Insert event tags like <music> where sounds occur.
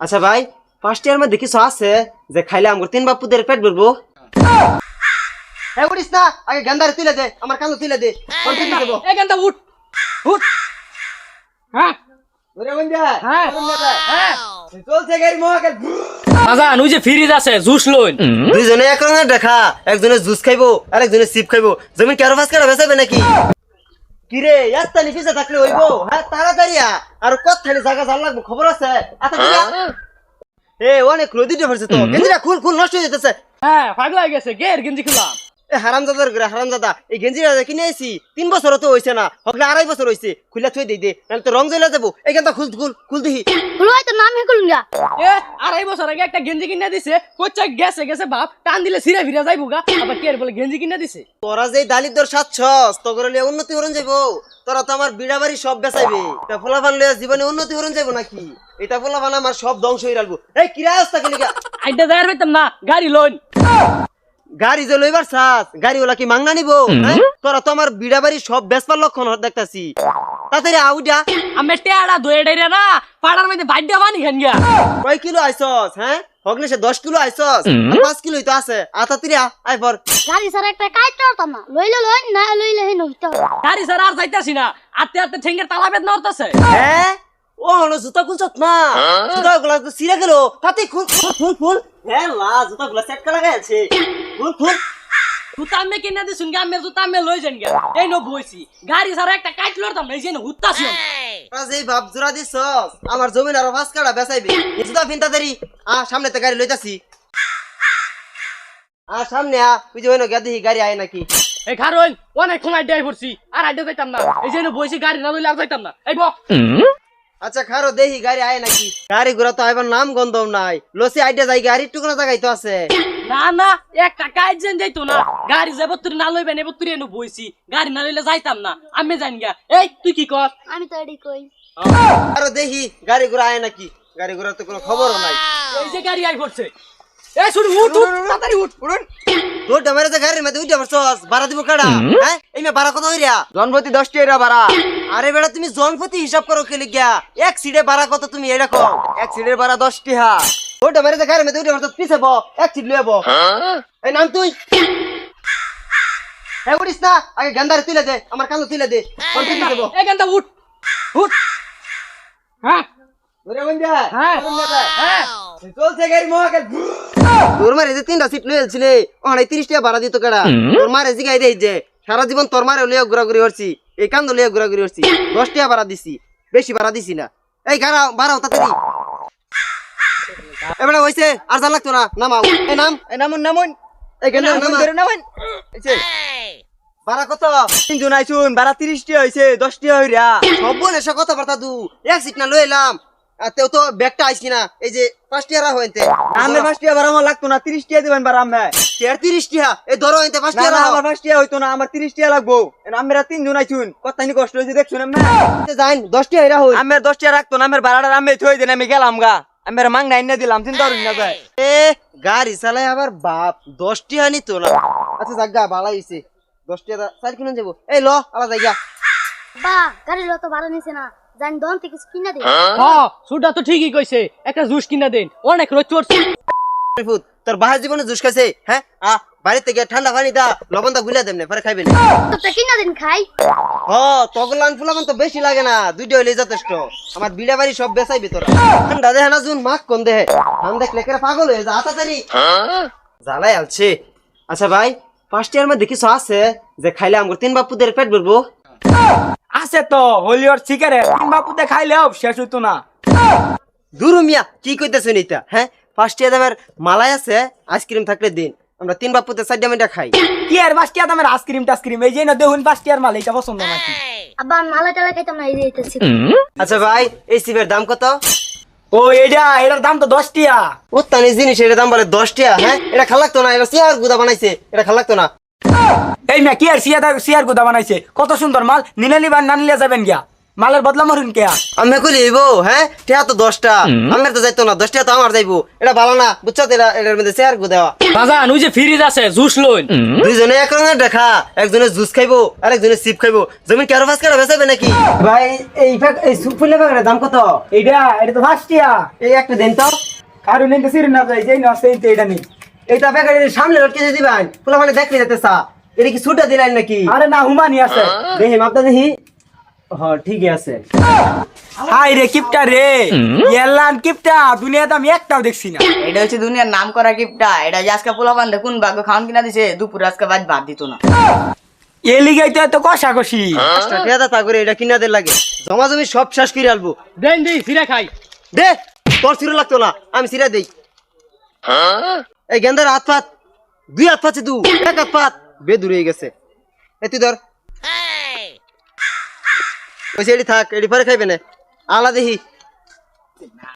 আচ্ছা ভাই first year মধ্যে কিছু আছে যে খাইলে আমার তিন বাপুদের পেট ভরবো। হ্যাঁ উঠিস না আগে গান্দারে তুলে দে আমার কালো তুলে দে উঠ উঠ। হ্যাঁ? ওরে বন্ধা হ্যাঁ। হ্যাঁ। চলছে গাড়ি মহাকাল বাজান ওই যে ফ্রিজ আছে জুস লইন। দুইজনে এক রঙের দেখা একজনে জুস খাইবো আর একজনে সিপ খাইবো। জমিন কারও ফাঁস কাটা বেসাবে নাকি? কিরে ইয়াস্তানি পিছে থাকলে হইব? হ্যাঁ তাড়াতাড়ি। আর কতখানি জায়গা জাল লাগবো খবর আছে? আচ্ছা আছে? এ অনেক রোদিটা পড়ছে তো। গেঞ্জিটা খুল খুল নষ্ট হয়ে যেতেছে হ্যাঁ পাগলা হয়ে গেছে গের গেঞ্জি খুলাম এ হারামজাদার ঘরে হারামজাদা এই গেঞ্জিটা যে কিনে আইছি তিন বছর তো হইছে না হকলে আড়াই বছর হইছে খুলে থই দেই দে নাহলে তো রং জ্বলে যাব এখানটা খুল খুল খুল খুলো হয়তো নাম হে করুন গা এ আড়াই বছর আগে একটা গেঞ্জি কিনে দিছে কোচ্চা গেছে গেছে বাপ টান দিলে সিরে ফিরে যাইবো গা আবার কে বলে গেঞ্জি কিনে দিছে? তোরা যে দালিদ্র সাচ্ছস তগর লিয়ে উন্নতি হরণ যাইবো তোরা তো আমার বিড়া বাড়ি সব বেচাইবে। তা ফলাফান লইয়া জীবনে উন্নতি হরণ যাইবো নাকি? এটা ফলাফান আমার সব ধ্বংস হয়ে রাখব। এই কিরা অবস্থা কেন আইডা যাই পাইতাম না গাড়ি লইন। গাড়ি যে লইবার চাস গাড়ি ওলা কি মাংনা নিবো? হ্যাঁ? তোরা তো আমার বিড়া বাড়ি সব বেচবার লক্ষণ দেখতাছি। তাড়াতাড়ি আউডা। আমি টেয়ারা দয়ে ডাইরা না পাড়ার মধ্যে বাইডা বানি খান গিয়া। কয় কিলো হ্যাঁ? হগলে সে দশ কিলো তো আছে। আতাতিরি আই পর। গাড়ি সারা একটা কাজ চলতাম না। লইলে লই না লইলে হে নইতে। গাড়ি স্যার আর যাইতাছি না। আতে আতে ঠেঙ্গের তালা বেদ হ্যাঁ? ও হলো জুতা খুলছত না। জুতা গুলা তো সিরা গেল। তাতে খুল খুল খুল খুল। হ্যাঁ লা জুতা গুলা সেট করা গেছে খুল খুল জুতা আমি কিনে দিছুন গা আমি জুতা আমি লই যান গা এই নো বইছি গাড়ি একটা কাজ লড়তাম এই যে হুত্তাছি। তোরা যেই ভাব জোড়া দিছস আমার জমিন আরও কাটা বেচাইবি। জুতা ফিনতা দেরি। আ সামনে তে গাড়ি লইতাছি। আ সামনে আ যে হইনো গেদি গাড়ি আয় নাকি। এই খারোই অনেক সময় আড্ডায় পড়ছি। আর আড্ডা যাইতাম না। এই যে বইছি গাড়ি না লইলে আর যাইতাম না। এই বক। আচ্ছা খারো দেহি গাড়ি আয় নাকি। গাড়ি ঘোড়া তো আইবার নাম গন্ধ নাই। লসি আইডিয়া যাই গাড়ি টুকরা জায়গায় তো আছে। না না একটা কাজ যাইতো না। গাড়ি যাব তুই না লইবেন এবার তুই এনে বইছি। গাড়ি না লইলে যাইতাম না। আমি জানি গা এই তুই কি কর? আমি তো এডি কই। আরও দেখি গাড়ি ঘোড়া আয় নাকি? গাড়ি ঘোড়ার তো কোনো খবরও নাই। এই যে গাড়ি আই পড়ছে। এই শুন উঠ উঠ তাড়াতাড়ি উঠ। উঠুন। তোর ডমারে যে গাড়ির মধ্যে উঠে পারছস ভাড়া দিব কাড়া? হ্যাঁ? এই মে ভাড়া কত হইরা? জনপতি দশটি এরা ভাড়া আরে বেড়া তুমি জনপতি হিসাব করো কে লিখিয়া এক সিটে ভাড়া কত তুমি এটা কো এক সিটের ভাড়া দশটি হা। ডমারে যে গাড়ির মধ্যে উঠে পারছস পিছে ব এক সিট লইব এই নাম তুই। হ্যাঁ উঠিস না। আগে গান্দারে তুলে দে আমার কালো তুলে দে। কন্টিনিউ দেবো এখানটা উঠ। উঠ। হ্যাঁ। ওরে বন্ধা হ্যাঁ। হ্যাঁ। চলছে গাড়ি মহাকাল। তোর মারে যে তিনটা সিট লয়ে ছিলে অনেক তিরিশ টাকা ভাড়া দিত কাড়া। তোর মারে জিগাই দেই যে সারা জীবন তোর মারে লইয়া ঘোরাঘুরি করছি এই কান্দ লইয়া ঘোরাঘুরি করছি। দশ টাকা ভাড়া দিছি বেশি ভাড়া দিছি না। এই গাড়া ভাড়াও তাড়াতাড়ি এবারে হইছে আর যা লাগতো না। নামাও। <coughs> এই নাম এই নামুন নামুন। এই গেলে নামুন। ধরে নামুন। ভাড়া কত? তিনজন আইসুন ভাড়া তিরিশটি হয়েছে দশটি হইরা। সব বলে সে কথা বার্তা দু। এক সিট না লই এলাম। তেও তো ব্যাগটা আইছি না এই যে পাঁচ হইতে আমি আমার লাগতো না তিরিশটি দিবেন ভাড়া আমি তের তিরিশ টাকা এই ধরো হইতে পাঁচ আমার পাঁচটি হইতো না আমার তিরিশটি লাগবো। আমরা তিনজন আইসুন কত কষ্ট হয়েছে দেখছুন আমি যাইন দশ টাকা এরা হই। আমার দশটি রাখতো না আমার ভাড়াটা আমি থই দিন আমি গেলাম গা। আমার মাং নাই না দিলাম চিন্তা করুন না যায় এ গাড়ি চালাই আবার বাপ দশটি হানি তো না। আচ্ছা জাগা ভালো হইছে। দশটি সাইড চার কিনে যাব। এই ল আলাদা জায়গা বা গাড়ি ল তো ভালো নিছে না। জান দন থেকে কিনা দে। হ্যাঁ? সুটা তো ঠিকই কইছে একটা জুস কিনা দেন। অনেক রোজ চড়ছে। ফুত তোর বাহার জীবনে জুস খাইছে? হ্যাঁ? আ বাড়িতে গিয়ে ঠান্ডা পানি দা লবণ দা গুলা দেমনে পরে খাইবেন। তো কিনা দিন খাই। হ তগলান ফুলাবন তো বেশি লাগে না দুইটা হইলে যথেষ্ট। আমার বিড়া বাড়ি সব বেচাইবে তোরা ঠান্ডা দেহে না জুন মাক কোন দেহে। ঠান্ডা দেখলে কেরা পাগল হয়ে যা তাড়াতাড়ি জ্বালাই আলছে। আচ্ছা ভাই ফার্স্ট ইয়ার মধ্যে কিছু আছে যে খাইলে আমার তিন বাপুদের পেট ভরবো? আছে তো হলিওর সিগারেট বাপুতে খাইলেও শেষ হইতো না। দুরু মিয়া কি কইতেছেন এটা হ্যাঁ? ফার্স্ট ইয়ার মালাই আছে আইসক্রিম থাকলে দিন। আমরা তিন বাপুতে চারটা মিনিটা খাই। কি আর পাঁচটি দামের আইসক্রিম টাইসক্রিম এই যে না দেখুন আর মাল এটা পছন্দ নাকি আবার মালা টালা খাইতাম না এই যে এইতেছি আচ্ছা ভাই এই সিপের দাম কত? ও এটা এটার দাম তো দশ টিয়া। উত্তানি জিনিস এটার দাম বলে দশ টাকা হ্যাঁ? এটা খালাকতো না এটা চেয়ার গুদা বানাইছে এটা খালাকতো না। এই না কি আর সিয়ার সিয়ার গুদা বানাইছে? কত সুন্দর মাল নিলে নিবার না নিলে যাবেন গিয়া। মালের বদলা মরুন কে আমি কইলি হইব হ্যাঁ? টিয়া তো দশটা। আমার তো যাইতো না দশটা তো আমার যাইবো। এটা ভালো না বুঝছ তো এটা এটার মধ্যে চেয়ার গো দেওয়া। বাজান ওই যে ফ্রিজ আছে জুস লইন। দুইজনে এক রঙের দেখা একজনে জুস খাইবো আর একজনে চিপ খাইবো। জমিন কেরো ফাঁস করে বেচাবে নাকি? ভাই এই প্যাক এই ফুলের প্যাকেটের দাম কত? এইটা এটা তো ফার্স্টিয়া এই একটা দিন তো। কারণ এটা সিরিন না যাই যেই না সেই তো এটা নেই। এইটা প্যাকেটের সামনে লটকে দিয়ে দিবেন ফুলা মানে দেখলে যেতে চা। এটা কি ছুটা দিলেন নাকি? আরে না হুমানি আছে। দেখি মাপটা দেখি। হ ঠিকই আছে। হাই রে কিপটা রে। এলান কিপটা দুনিয়াতে আমি একটাও দেখছি না। এটা হচ্ছে দুনিয়ার নাম করা গিফটটা এটা যে আজকে পোলা কোন ভাগ্য খাওয়ান কিনা দিছে দুপুরে আজকে বাদ ভাত দিত না। এ তো এত কষাকষি। পাঁচটা তা করে এটা কিনা দে লাগে। জমা জমি সব শেষ করে আলবো। দেন দেই ফিরে খাই। দে তোর সিরা লাগতো না আমি সিরা দেই। এই গেন্দার হাত পাত দুই হাত পাচ্ছে দু এক হাত পাত বে দূরে গেছে। এ তুই ধর ওই এটি থাক এটি পরে খাইবে না। আলা